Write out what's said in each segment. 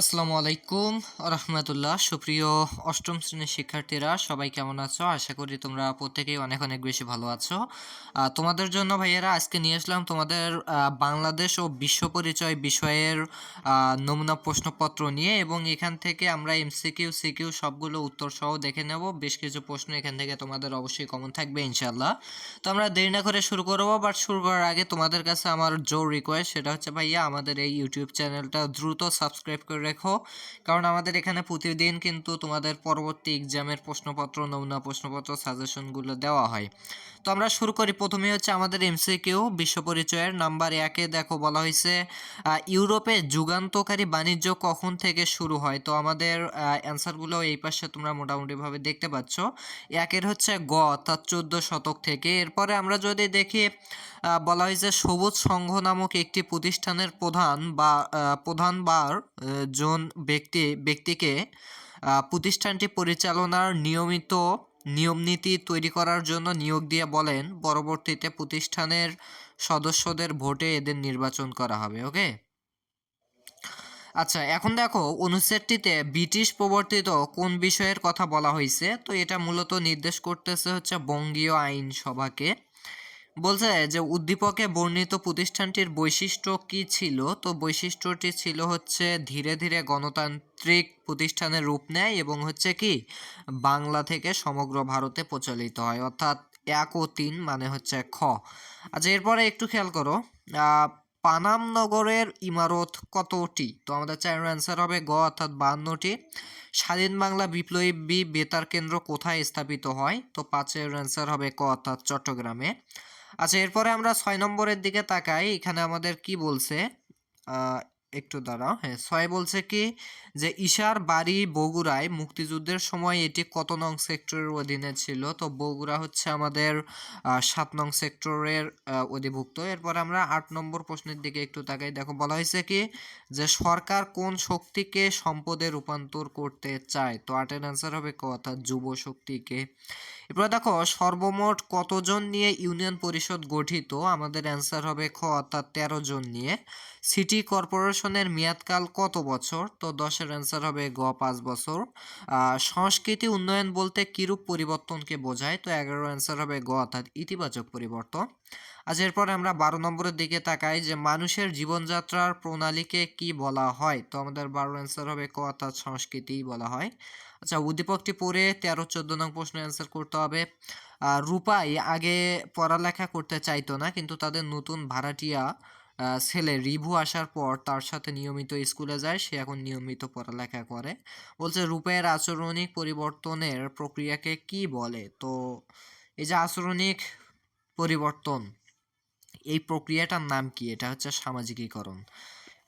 আসসালামু আলাইকুম, রহমতুল্লাহ। সুপ্রিয় অষ্টম শ্রেণির শিক্ষার্থীরা, সবাই কেমন আছো? আশা করি তোমরা প্রত্যেকেই অনেক অনেক বেশি ভালো আছো। তোমাদের জন্য ভাইয়েরা আজকে নিয়ে আসলাম তোমাদের বাংলাদেশ ও বিশ্ব পরিচয় বিষয়ের নমুনা প্রশ্নপত্র নিয়ে এবং এখান থেকে আমরা এমসিকিউ, সিকিউ সবগুলো উত্তর সহ দেখে নেব। বেশ কিছু প্রশ্ন এখান থেকে তোমাদের অবশ্যই কমন থাকবে ইনশাল্লাহ তো আমরা দেরি না করে শুরু করব বাট শুরু করার আগে তোমাদের কাছে আমার জোর রিকোয়েস্ট সেটা হচ্ছে ভাইয়া, আমাদের এই ইউটিউব চ্যানেলটা দ্রুত সাবস্ক্রাইব করে রেখো। কারণ আমাদের এখানে প্রতিদিন কিন্তু তোমাদের পরবর্তী এক্সামের প্রশ্নপত্র, নমুনা প্রশ্নপত্র সাজেশনগুলো দেওয়া হয়। তো আমরা শুরু করি। প্রথমে হচ্ছে আমাদের এমসিকিউ বিশ্ব পরিচয়ের নাম্বার একে দেখো বলা হয়েছে ইউরোপে যুগান্তকারী বাণিজ্য কখন থেকে শুরু হয়? তো আমাদের অ্যান্সারগুলো এই পাশে তোমরা মোটামুটিভাবে দেখতে পাচ্ছ। একের হচ্ছে গ, অর্থাৎ চোদ্দ শতক থেকে। এরপরে আমরা যদি দেখি বলা হয়েছে সবুজ সংঘ নামক একটি প্রতিষ্ঠানের প্রধান বা প্রধান বার আহ, জন ব্যক্তি ব্যক্তিকে প্রতিষ্ঠানটি পরিচালনার নিয়মিত নিয়মনীতি তৈরি করার জন্য নিয়োগ দিয়ে বলেন পরবর্তীতে প্রতিষ্ঠানের সদস্যদের ভোটে এদের নির্বাচন করা হবে ওকে? আচ্ছা এখন দেখো অনুচ্ছেদটিতে ব্রিটিশ প্রবর্তিত কোন বিষয়ের কথা বলা হয়েছে তো এটা মূলত নির্দেশ করতেছে হচ্ছে বঙ্গীয় আইনসভাকে। বলছে যে উদ্দীপকে বর্ণিত প্রতিষ্ঠানটির বৈশিষ্ট্য কি ছিল? তো বৈশিষ্ট্যটি ছিল হচ্ছে ধীরে ধীরে গণতান্ত্রিক প্রতিষ্ঠানের রূপ নেয় এবং হচ্ছে কি বাংলা থেকে সমগ্র ভারতে প্রচলিত হয়, অর্থাৎ এক ও তিন মানে হচ্ছে খ। আচ্ছা এরপরে একটু খেয়াল করো পানাম নগরের ইমারত কতটি? তো আমাদের চার অ্যান্সার হবে গ, অর্থাৎ বান্নটি স্বাধীন বাংলা বিপ্লবী বি বেতার কেন্দ্র কোথায় স্থাপিত হয়? তো পাঁচের অ্যান্সার হবে ক, অর্থাৎ চট্টগ্রামে। আচ্ছা এরপরে আমরা ছয় নম্বরের দিকে তাকাই। এখানে আমাদের কি বলছে? একটু দাঁড়াও হ্যাঁ ছয় বলছে কি যে, ঈশার বাড়ি বগুড়ায় মুক্তিযুদ্ধের সময় এটি কত নং সেক্টরের অধীনে ছিল? তো বগুড়া হচ্ছে আমাদের সাত নং সেক্টরের অধিভুক্ত। এরপর আমরা আট নম্বর প্রশ্নের দিকে একটু তাকাই। দেখো, বলা হয়েছে কি যে, সরকার কোন শক্তিকে সম্পদে রূপান্তর করতে চায়? তো আটের অ্যান্সার হবে ক, অর্থাৎ যুব শক্তিকে। এরপর দেখো, সর্বমোট কতজন নিয়ে ইউনিয়ন পরিষদ গঠিত? আমাদের অ্যান্সার হবে খ, অর্থাৎ তেরো জন নিয়ে। সিটি কর্পোরেশনের মেয়াদকাল কত বছর? তো দশের অ্যান্সার হবে গ, পাঁচ বছর। সংস্কৃতি উন্নয়ন বলতে কিরূপ পরিবর্তনকে বোঝায়? তো এগারো অ্যান্সার হবে গ, অর্থাৎ ইতিবাচক পরিবর্তন। আজ এরপর আমরা বারো নম্বরের দিকে তাকাই যে মানুষের জীবনযাত্রার প্রণালীকে কি বলা হয়? তো আমাদের বারো অ্যান্সার হবে ক অর্থাৎ সংস্কৃতিই বলা হয়। আচ্ছা উদ্দীপকটি পড়ে তেরো, চোদ্দ নং প্রশ্ন অ্যান্সার করতে হবে। রূপাই আগে পড়ালেখা করতে চাইতো না, কিন্তু তাদের নতুন ভাড়াটিয়া ছেলে রিভু আসার পর তার সাথে নিয়মিত স্কুলে যায়, সে এখন নিয়মিত পড়ালেখা করে। বলছে, রূপাইয়ের আচরণিক পরিবর্তনের প্রক্রিয়াকে কি বলে? তো এই যে আচরণিক পরিবর্তন এই প্রক্রিয়াটার নাম কি? এটা হচ্ছে সামাজিকীকরণ।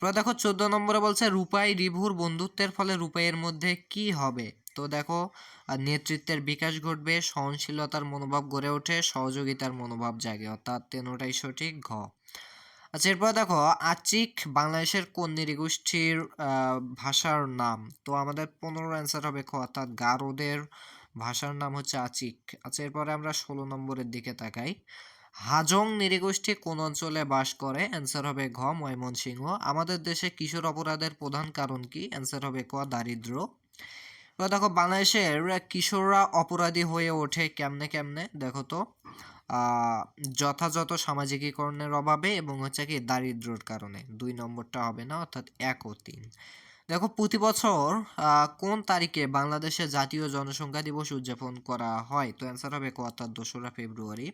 এবার দেখো, চোদ্দ নম্বরে বলছে, রূপাই রিভুর বন্ধুত্বের ফলে রূপাইয়ের মধ্যে কি হবে? তো দেখো নেতৃত্বের বিকাশ ঘটবে, সহনশীলতার মনোভাব গড়ে ওঠে, সহযোগিতার মনোভাব জাগে। অর্থাৎ তেনোটাই সঠিক ঘ। আচ্ছা এরপর দেখো, আচিক বাংলাদেশের কোন নৃগোষ্ঠীর ভাষার নাম। তো আমাদের পনেরো অ্যান্সার হবে খ, অর্থাৎ গারোদের ভাষার নাম হচ্ছে আচিক। আচ্ছা এরপরে আমরা ষোলো নম্বরের দিকে তাকাই। হাজং নৃগোষ্ঠী কোন অঞ্চলে বাস করে? অ্যান্সার হবে ঘ, ময়মনসিংহ। আমাদের দেশে কিশোর অপরাধের প্রধান কারণ কি? অ্যান্সার হবে ক দারিদ্র এবার দেখো বাংলাদেশের কিশোররা অপরাধী হয়ে ওঠে কেমনে কেমনে? দেখো তো যথাযথ সামাজিকীকরণের অভাবে এবং হচ্ছে কি দারিদ্র্যর কারণে। দুই নম্বরটা হবে না, অর্থাৎ এক ও তিন। দেখো, প্রতি বছর কোন তারিখে বাংলাদেশে জাতীয় জনসংখ্যা দিবস উদযাপন করা হয়? তো অ্যান্সার হবে ক, অর্থাৎ দোসরা ফেব্রুয়ারি।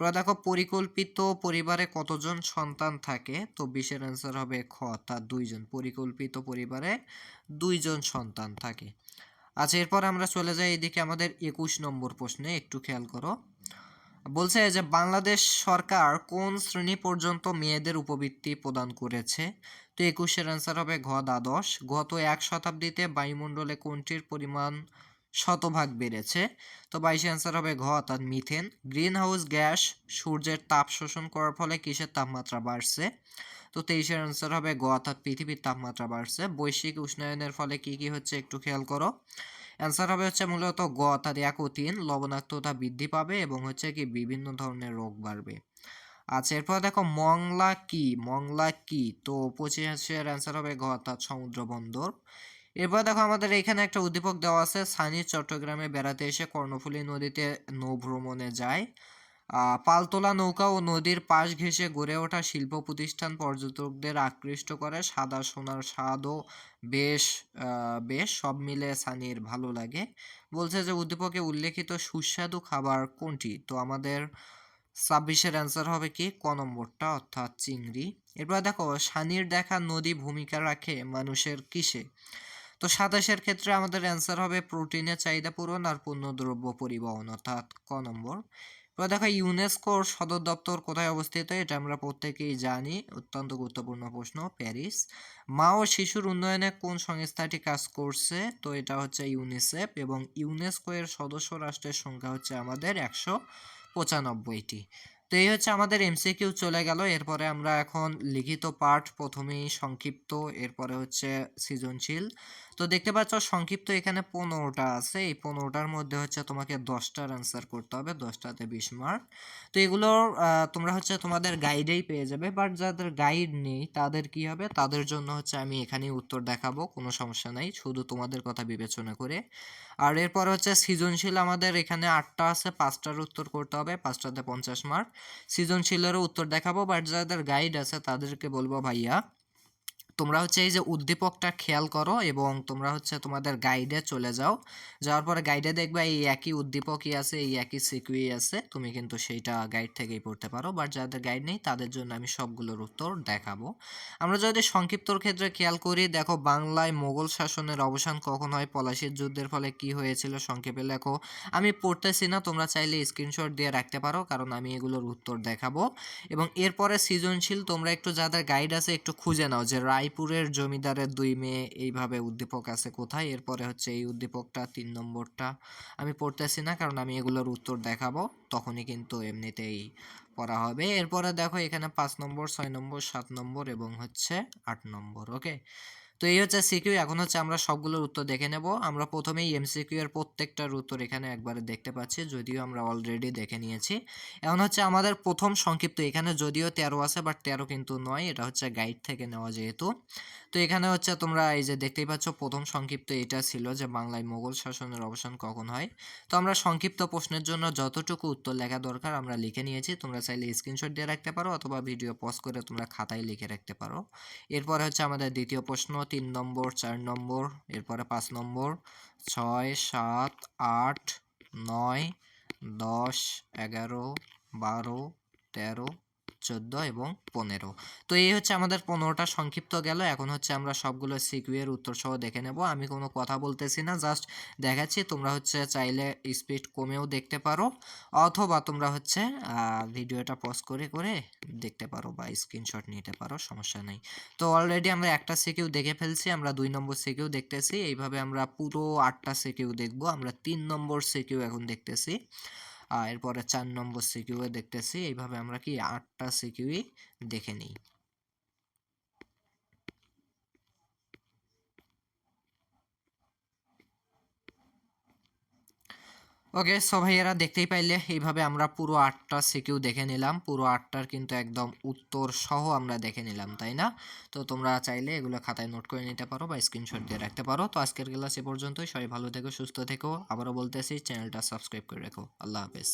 এবার দেখো পরিকল্পিত পরিবারে কতজন সন্তান থাকে? তো বিশের অ্যান্সার হবে খ, অর্থাৎ দুইজন। পরিকল্পিত পরিবারে দুইজন সন্তান থাকে। আচ্ছা এরপর আমরা চলে যাই এদিকে আমাদের একুশ নম্বর প্রশ্নে, একটু খেয়াল করো। বলছে যে, বাংলাদেশ সরকার কোন শ্রেণি পর্যন্ত মেয়েদের উপবৃত্তি প্রদান করেছে? তো একুশের অ্যান্সার হবে ঘ দ্বাদশ। গত এক শতাব্দীতে বায়ুমণ্ডলে কোনটির পরিমাণ শতভাগ বেড়েছে। তো বাইশে অ্যান্সার হবে ঘ, অর্থাৎ মিথেন গ্রিন হাউস গ্যাস সূর্যের তাপ শোষণ করার ফলে কিসের তাপমাত্রা বাড়ছে? তো তেইশের অ্যান্সার হবে গ অর্থাৎ পৃথিবীর তাপমাত্রা বাড়ছে। বৈশ্বিক উষ্ণায়নের ফলে কি কি হচ্ছে একটু খেয়াল করো। অ্যান্সার হবে হচ্ছে মূলত গ অর্থাৎ এক ও তিন লবণাক্ততা বৃদ্ধি পাবে এবং হচ্ছে কি বিভিন্ন ধরনের রোগ বাড়বে। আচ্ছা এরপর দেখো মংলা কি? মংলা কি? তো পঁচিশের অ্যান্সার হবে ঘ, অর্থাৎ সমুদ্র বন্দর। এরপর দেখো আমাদের এখানে একটা উদ্দীপক দেওয়া আছে, সানি চট্টগ্রামে বেড়াতে এসে কর্ণফুলী নদীতে নৌ ভ্রমণে যায় পালতোলা নৌকা ও নদীর পাশ ঘেঁষে গড়ে ওঠা শিল্প প্রতিষ্ঠান পর্যটকদের আকৃষ্ট করে। সাদা সোনার স্বাদও বেশ বেশ, সব মিলে সানির ভালো লাগে। বলছে যে উদ্দীপকে উল্লেখিত সুস্বাদু খাবার কোনটি? তো আমাদের ছাব্বিশের অ্যান্সার হবে কি? ক নম্বরটা, অর্থাৎ চিংড়ি। এরপর দেখো, সানির দেখা নদী ভূমিকা রাখে মানুষের কিসে? তো সাতাশের ক্ষেত্রে আমাদের অ্যান্সার হবে প্রোটিনের চাহিদা পূরণ আর পণ্যদ্রব্য পরিবহন, অর্থাৎ ক নম্বর। এবার দেখো ইউনেস্কোর সদর দপ্তর কোথায় অবস্থিত এটা আমরা প্রত্যেকেই জানি, অত্যন্ত গুরুত্বপূর্ণ প্রশ্ন, প্যারিস। মা ও শিশুর উন্নয়নে কোন সংস্থাটি কাজ করছে? তো এটা হচ্ছে ইউনিসেফ এবং ইউনেস্কো এর সদস্য রাষ্ট্রের সংখ্যা হচ্ছে আমাদের একশো পঁচানব্বইটি। তো এই হচ্ছে আমাদের এমসিকিউ চলে গেল, এরপরে আমরা এখন লিখিত পাঠ প্রথমেই সংক্ষিপ্ত, এরপরে হচ্ছে সৃজনশীল। তো দেখতে পাচ্ছ সংক্ষিপ্ত এখানে পনেরোটা আছে। এই পনেরোটার মধ্যে হচ্ছে তোমাকে দশটার অ্যান্সার করতে হবে দশটাতে বিশ মার্ক তো এগুলোর আহ, তোমরা হচ্ছে তোমাদের গাইডেই পেয়ে যাবে। বাট যাদের গাইড নেই তাদের কি হবে? তাদের জন্য হচ্ছে আমি এখানেই উত্তর দেখাবো কোনো সমস্যা নাই। শুধু তোমাদের কথা বিবেচনা করে। আর এরপর হচ্ছে সৃজনশীল আমাদের এখানে আটটা আছে পাঁচটার উত্তর করতে হবে পাঁচটাতে পঞ্চাশ মার্ক সৃজনশীলেরও উত্তর দেখাবো বাট যাদের গাইড আছে তাদেরকে বলব ভাইয়া তোমরা হচ্ছে এই যে উদ্দীপকটা খেয়াল করো এবং তোমরা হচ্ছে তোমাদের গাইডে চলে যাও। যাওয়ার পরে গাইডে দেখবে এই একই উদ্দীপকই আছে, এই একই সিকুই আছে। তুমি কিন্তু সেইটা গাইড থেকেই পড়তে পারো। বাট যাদের গাইড নেই, তাদের জন্য আমি সবগুলোর উত্তর দেখাবো। আমরা যদি সংক্ষিপ্তর ক্ষেত্রে খেয়াল করি, দেখো বাংলায় মোগল শাসনের অবসান কখন হয়, পলাশির যুদ্ধের ফলে কি হয়েছিল সংক্ষেপে লেখো। আমি পড়তেছি না, তোমরা চাইলে স্ক্রিনশট দিয়ে রাখতে পারো, কারণ আমি এগুলোর উত্তর দেখাবো। এবং এরপরে সৃজনশীল, তোমরা একটু যাদের গাইড আছে, একটু খুঁজে নাও যে রায়পুরের জমিদারের দুই মেয়ে এইভাবে উদ্দীপক আছে কোথায়? এরপরে হচ্ছে এই উদ্দীপকটা তিন নম্বরটা। আমি পড়তেছি না, কারণ আমি এগুলোর উত্তর দেখাবো, তখনই কিন্তু এমনিতেই পড়া হবে। এরপরে দেখো এখানে পাঁচ নম্বর, ছয় নম্বর, সাত নম্বর এবং হচ্ছে আট নম্বর ওকে তো এই হচ্ছে সিকিউ, এখন হচ্ছে আমরা সবগুলোর উত্তর দেখে নেব। আমরা প্রথমেই এমসিকিউ এর প্রত্যেকটার উত্তর এখানে একবারে দেখতে পাচ্ছি, যদিও আমরা অলরেডি দেখে নিয়েছি। এখন হচ্ছে আমাদের প্রথম সংক্ষিপ্ত, এখানে যদিও তেরো আছে বাট তেরো কিন্তু নয়, এটা হচ্ছে গাইড থেকে নেওয়া যেহেতু। তো এখানে হচ্ছে তোমরা এই যে দেখতেই পাচ্ছ, প্রথম সংক্ষিপ্ত এটা ছিল যে বাংলায় মোগল শাসনের অবসান কখন হয়। তো আমরা সংক্ষিপ্ত প্রশ্নের জন্য যতটুকু উত্তর লেখা দরকার আমরা লিখে নিয়েছি, তোমরা চাইলে স্ক্রিনশট দিয়ে রাখতে পারো, অথবা ভিডিও পজ করে তোমরা খাতায় লিখে রাখতে পারো। এরপরে হচ্ছে আমাদের দ্বিতীয় প্রশ্ন তিন নম্বর, চার নম্বর, এরপরে পাঁচ নম্বর, ছয়, সাত, আট, নয়, দশ, এগারো, বারো, তেরো চোদ্দ এবং পনেরো। তো এই হচ্ছে আমাদের পনেরোটা সংক্ষিপ্ত গেল। এখন হচ্ছে আমরা সবগুলো সিকুয়ের উত্তর সহ দেখে নেব। আমি কোনো কথা বলতেছি না, জাস্ট দেখাচ্ছি তোমরা হচ্ছে চাইলে স্পিড কমেও দেখতে পারো, অথবা তোমরা হচ্ছে ভিডিওটা পজ করে করে দেখতে পারো বা স্ক্রিনশট নিতে পারো, সমস্যা নেই। তো অলরেডি আমরা একটা সিকিউ দেখে ফেলছি, আমরা দুই নম্বর সিকিউ দেখতেছি। এইভাবে আমরা পুরো আটটা সিকিউ দেখব। আমরা তিন নম্বর সিকিউ এখন দেখতেছি। এরপরে চার নম্বর সিকিউ দেখতেছি এইভাবে আমরা কি আটটা সিকিউই দেখে নিই। ওকে সো ভাইয়েরা দেখতেই পাইলে, এইভাবে আমরা পুরো আটটা সিকিউ দেখে নিলাম। পুরো আটটার কিন্তু একদম উত্তর সহ আমরা দেখে নিলাম, তাই না? তো তোমরা চাইলে এগুলো খাতায় নোট করে নিতে পারো বা স্ক্রিনশট দিয়ে রাখতে পারো। তো আজকের ক্লাস এ পর্যন্তই। সবাই ভালো থেকো, সুস্থ থেকো। আবারও বলতেছি চ্যানেলটা সাবস্ক্রাইব করে রেখো। আল্লাহ হাফেজ।